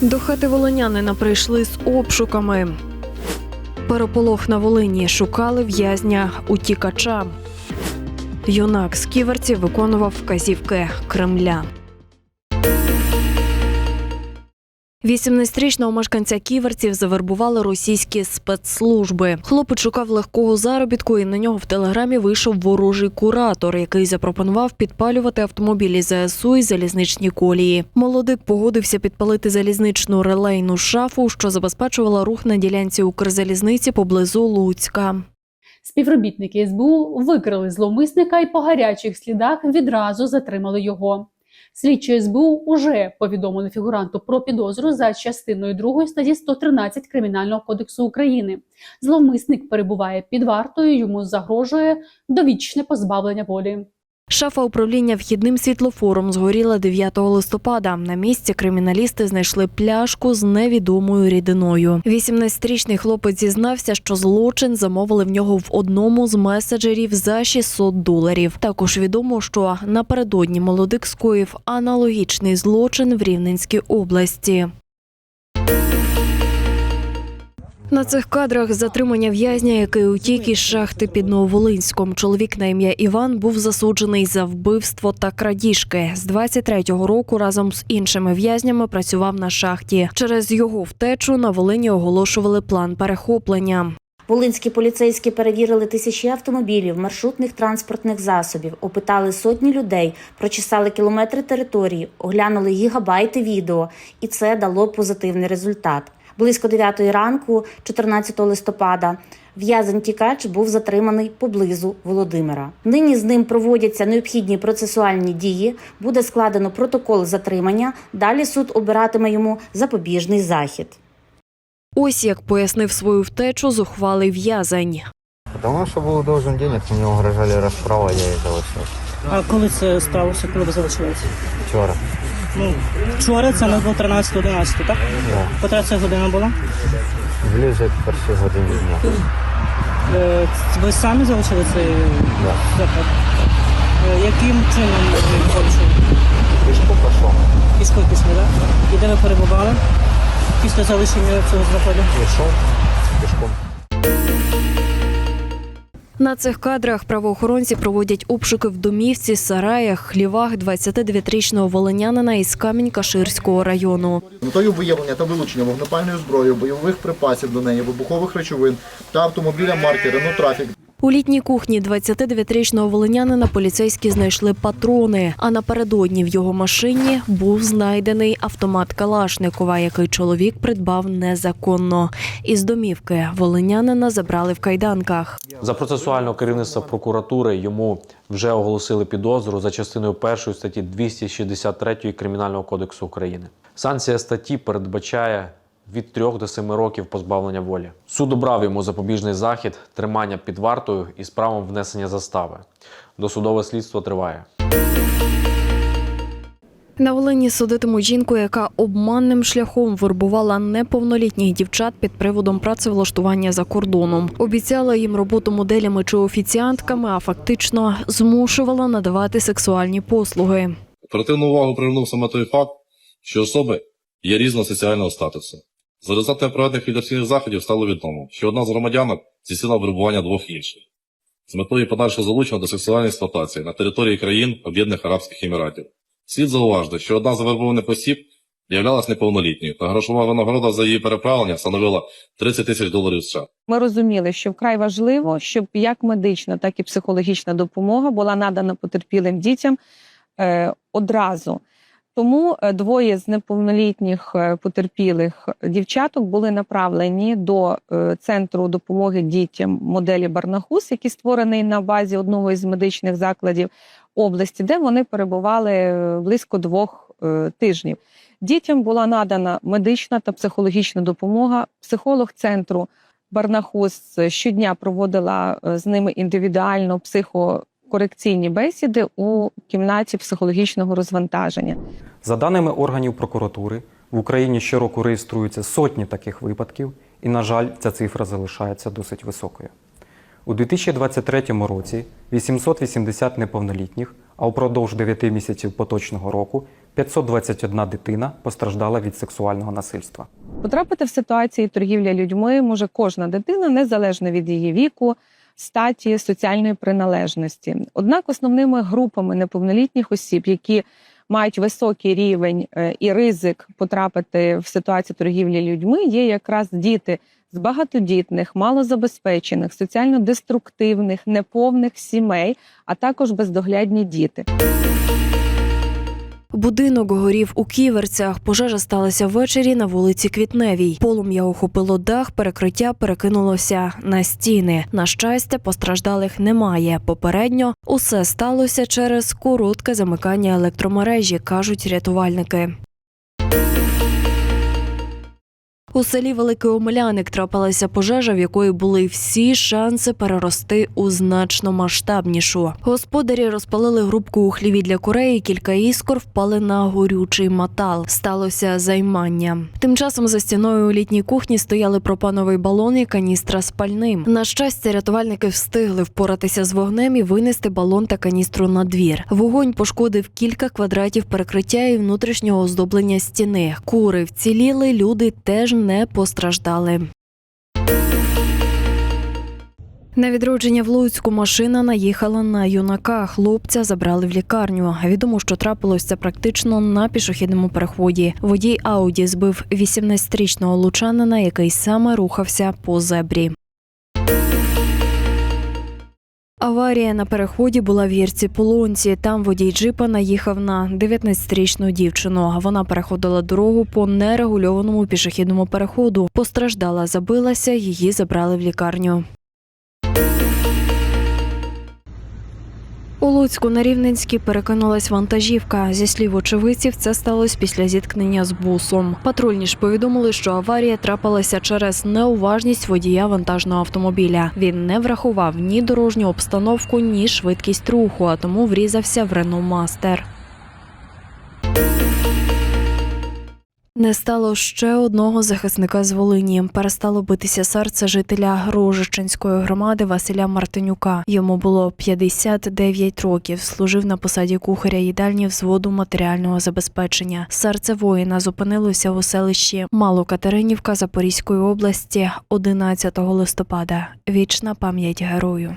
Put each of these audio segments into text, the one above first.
До хати волонянина прийшли з обшуками. Переполох на Волині шукали в'язня утікача. Юнак з ківерці виконував вказівки Кремля. 18-річного мешканця ківерців завербували російські спецслужби. Хлопець шукав легкого заробітку, і на нього в телеграмі вийшов ворожий куратор, який запропонував підпалювати автомобілі ЗСУ і залізничні колії. Молодик погодився підпалити залізничну релейну шафу, що забезпечувала рух на ділянці Укрзалізниці поблизу Луцька. Співробітники СБУ викрили зловмисника і по гарячих слідах відразу затримали його. Слідчі СБУ уже повідомили фігуранту про підозру за частиною 2 статті 113 Кримінального кодексу України. Зловмисник перебуває під вартою, йому загрожує довічне позбавлення волі. Шафа управління вхідним світлофором згоріла 9 листопада. На місці криміналісти знайшли пляшку з невідомою рідиною. 18-річний хлопець зізнався, що злочин замовили в нього в одному з меседжерів за 600 доларів. Також відомо, що напередодні молодик скоїв аналогічний злочин в Рівненській області. На цих кадрах затримання в'язня, який утік із шахти під Нововолинськом. Чоловік на ім'я Іван був засуджений за вбивство та крадіжки. З 23-го року разом з іншими в'язнями працював на шахті. Через його втечу на Волині оголошували план перехоплення. Волинські поліцейські перевірили тисячі автомобілів, маршрутних транспортних засобів, опитали сотні людей, прочесали кілометри території, оглянули гігабайти відео, і це дало позитивний результат. Близько 9 ранку, 14 листопада, в'язень тікач був затриманий поблизу Володимира. Нині з ним проводяться необхідні процесуальні дії. Буде складено протокол затримання. Далі суд обиратиме йому запобіжний захід. Ось як пояснив свою втечу зухвалий в'язень. Потому что был должен денег, мне угрожали расправа, я и залишився. А коли це сталося, коли ви залишилися? Вчора. Ну, вчора це не було 13-11, так? Да. Котра це година була? Ближе к першій годині дня. Е, Ви самі залишили цей заклад? Е, Яким чином ви залишили? Пішку пішов. Пішкою пішли, так? І де ви перебували після залишення цього закладу? Пішов пішком. На цих кадрах правоохоронці проводять обшуки в домівці, сараях, хлівах 29-річного волинянина із Камінь-Каширського району. Метою виявлення та вилучення вогнепальної зброї, бойових припасів до неї, вибухових речовин та автомобіля марки ренотрафік. У літній кухні 29-річного волинянина поліцейські знайшли патрони. А напередодні в його машині був знайдений автомат Калашникова, який чоловік придбав незаконно. Із домівки волинянина забрали в кайданках. За процесуального керівництва прокуратури йому вже оголосили підозру за частиною першої статті 263 Кримінального кодексу України. Санкція статті передбачає від 3 до 7 років позбавлення волі. Суд обрав йому запобіжний захід, тримання під вартою із правом внесення застави. Досудове слідство триває. На Волині судитимуть жінку, яка обманним шляхом вербувала неповнолітніх дівчат під приводом працевлаштування за кордоном. Обіцяла їм роботу моделями чи офіціантками, а фактично змушувала надавати сексуальні послуги. Оперативну увагу привернув саме той факт, що особи є різного соціального статусу. За результатами проведених фільтраційних заходів стало відомо, що одна з громадянок здійснила вирубування двох інших з метою подальшого залучення до сексуальної експлуатації на території країн Об'єднаних Арабських Еміратів. Слід зауважити, що одна з завербованих осіб являлась неповнолітньою, та грошова винагорода за її переправлення становила 30 тисяч доларів США. Ми розуміли, що вкрай важливо, щоб як медична, так і психологічна допомога була надана потерпілим дітям е, одразу. Тому е, двоє з неповнолітніх е, потерпілих дівчаток були направлені до е, центру допомоги дітям моделі Барнахус, який створений на базі одного із медичних закладів області, де вони перебували близько двох тижнів. Дітям була надана медична та психологічна допомога. Психолог центру Барнахус щодня проводила з ними індивідуально психокорекційні бесіди у кімнаті психологічного розвантаження. За даними органів прокуратури, в Україні щороку реєструються сотні таких випадків, і, на жаль, ця цифра залишається досить високою. У 2023 році 880 неповнолітніх, а упродовж 9 місяців поточного року 521 дитина постраждала від сексуального насильства. Потрапити в ситуації торгівля людьми може кожна дитина, незалежно від її віку, статі, соціальної приналежності. Однак основними групами неповнолітніх осіб, які мають високий рівень е, і ризик потрапити в ситуацію торгівлі людьми, є якраз діти з багатодітних, малозабезпечених, соціально деструктивних, неповних сімей, а також бездоглядні діти. Будинок горів у ківерцях. Пожежа сталася ввечері на вулиці Квітневій. Полум'я охопило дах, перекриття перекинулося на стіни. На щастя, постраждалих немає. Попередньо усе сталося через коротке замикання електромережі, кажуть рятувальники. У селі Великий Омеляник трапилася пожежа, в якої були всі шанси перерости у значно масштабнішу. Господарі розпалили грубку у хліві для курей. Кілька іскор впали на горючий метал. Сталося займання. Тим часом за стіною у літній кухні стояли пропановий балон і каністра з пальним. На щастя, рятувальники встигли впоратися з вогнем і винести балон та каністру на двір. Вогонь пошкодив кілька квадратів перекриття і внутрішнього оздоблення стіни. Кури вціліли, люди теж постраждали. На відродження в Луцьку машина наїхала на юнака. Хлопця забрали в лікарню. Відомо, що трапилося практично на пішохідному переході. Водій Ауді збив 18-річного лучанина, який саме рухався по зебрі. Аварія на переході була в гірці Полонці. Там водій джипа наїхав на 19-річну дівчину. Вона переходила дорогу по нерегульованому пішохідному переходу. Постраждала, забилася, її забрали в лікарню. У Луцьку на Рівненській перекинулась вантажівка. Зі слів очевидців, це сталося після зіткнення з бусом. Патрульні ж повідомили, що аварія трапилася через неуважність водія вантажного автомобіля. Він не врахував ні дорожню обстановку, ні швидкість руху, а тому врізався в Рено Мастер. Не стало ще одного захисника з Волині. Перестало битися серце жителя Рожичинської громади Василя Мартинюка. Йому було 59 років. Служив на посаді кухаря їдальні взводу матеріального забезпечення. Серце воїна зупинилося у селищі Малокатеринівка Запорізької області 11 листопада. Вічна пам'ять герою.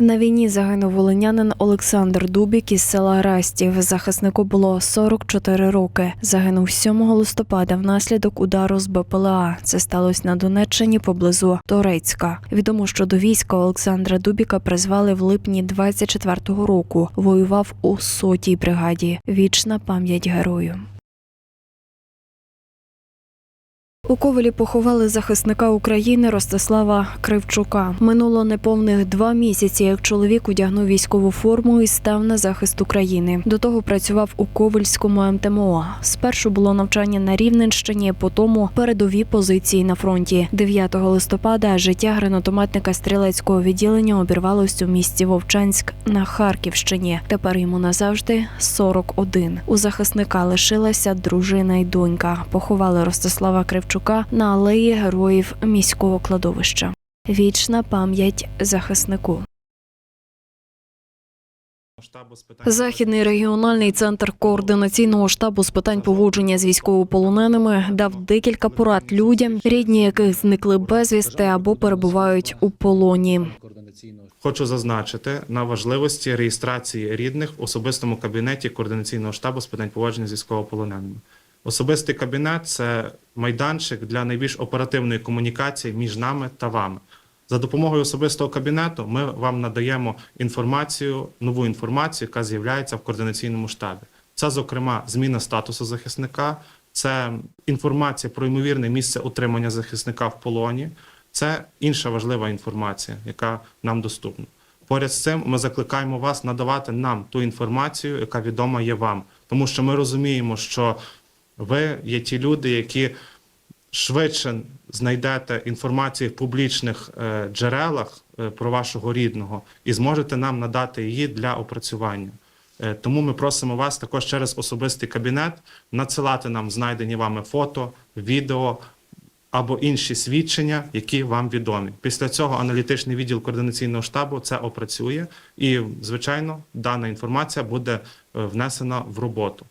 На війні загинув волинянин Олександр Дубік із села Растів. Захиснику було 44 роки. Загинув 7 листопада внаслідок удару з БПЛА. Це сталося на Донеччині поблизу Торецька. Відомо, що до війська Олександра Дубіка призвали в липні 24-го року. Воював у сотій бригаді. Вічна пам'ять герою. У Ковелі поховали захисника України Ростислава Кривчука. Минуло неповних два місяці, як чоловік одягнув військову форму і став на захист України. До того працював у Ковельському МТМО. Спершу було навчання на Рівненщині, потім передові позиції на фронті. 9 листопада життя гранатометника стрілецького відділення обірвалось у місті Вовчанськ на Харківщині. Тепер йому назавжди 41. У захисника лишилася дружина й донька. Поховали Ростислава Кривчука на алеї героїв міського кладовища. Вічна пам'ять захиснику. Західний регіональний центр координаційного штабу з питань поводження з військовополоненими дав декілька порад людям, рідні яких зникли безвісти або перебувають у полоні. Хочу зазначити на важливості реєстрації рідних в особистому кабінеті координаційного штабу з питань поводження з військовополоненими. Особистий кабінет це майданчик для найбільш оперативної комунікації між нами та вами. За допомогою особистого кабінету ми вам надаємо інформацію, нову інформацію, яка з'являється в координаційному штабі. Це, зокрема, зміна статусу захисника, це інформація про ймовірне місце утримання захисника в полоні. Це інша важлива інформація, яка нам доступна. Поряд з цим ми закликаємо вас надавати нам ту інформацію, яка відома є вам, тому що ми розуміємо, що ви є ті люди, які швидше знайдете інформацію в публічних е, джерелах е, про вашого рідного і зможете нам надати її для опрацювання. Е, Тому ми просимо вас також через особистий кабінет надсилати нам знайдені вами фото, відео, або інші свідчення, які вам відомі. Після цього аналітичний відділ координаційного штабу це опрацює, і звичайно, дана інформація буде внесена в роботу.